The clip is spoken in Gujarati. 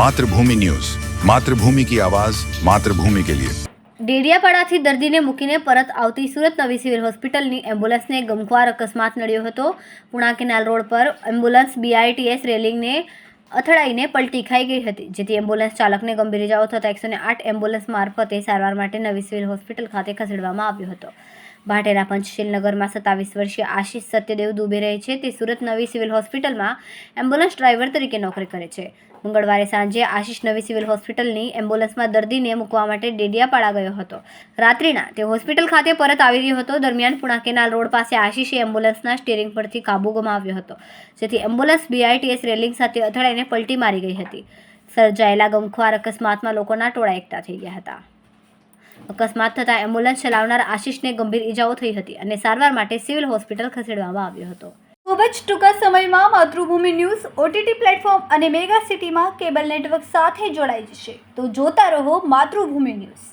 માતૃભૂમિ ન્યૂઝ. માતૃભૂમિ કી આવાજ, માતૃભૂમિ કે લિયે. ડેડિયાપાડાથી દર્દીને મૂકીને પરત આવતી સુરત નવી સિવિલ હોસ્પિટલની એમ્બ્યુલન્સને ગમખ્વાર અકસ્માત નડ્યો હતો. પુણા કેનાલ રોડ પર એમ્બ્યુલન્સ બીઆઈટીએસ રેલિંગને અથડાઈને પલટી ખાઈ ગઈ હતી, જેથી એમ્બ્યુલન્સ ચાલકને ગંભીર ઇજાઓ થતાં એકસો આઠ એમ્બ્યુલન્સ મારફતે સારવાર માટે નવી સિવિલ હોસ્પિટલ ખાતે ખસેડવામાં આવ્યો હતો. ભાટેરા પંચશીલ નગરમાં સત્તાવીસ વર્ષીય આશીષ સત્યદેવ દુબે રહે છે. તે સુરત નવી સિવિલ હોસ્પિટલમાં એમ્બ્યુલન્સ ડ્રાઈવર તરીકે નોકરી કરે છે. મંગળવારે સાંજે આશીષ નવી સિવિલ હોસ્પિટલની એમ્બ્યુલન્સમાં દર્દીને મૂકવા માટે ડેડિયાપાડા ગયો હતો. રાત્રિના તે હોસ્પિટલ ખાતે પરત આવી રહ્યો હતો. દરમિયાન પુણા કેનાલ રોડ પાસે આશીષે એમ્બ્યુલન્સના સ્ટેરિંગ પરથી કાબુ ગુમાવ્યો હતો, જેથી એમ્બ્યુલન્સ બીઆઈટીએસ રેલિંગ સાથે અથડાઈને પલટી મારી ગઈ હતી. સર્જાયેલા ગમખ્વાર અકસ્માતમાં લોકોના ટોળા એકઠા થઈ ગયા હતા. અકસ્માત થતાં એમ્બ્યુલન્સ ચલાવનાર આશિષને ગંભીર ઈજાઓ થઈ હતી અને સારવાર માટે સિવિલ હોસ્પિટલ ખસેડવામાં આવ્યો હતો. ખૂબ જ ટૂંકા સમયમાં માતૃભૂમિ ન્યૂઝ, ઓટીટી પ્લેટફોર્મ અને મેગા સિટીમાં કેબલ નેટવર્ક સાથે જોડાઈ જશે. તો જોતા રહો માતૃભૂમિ ન્યૂઝ.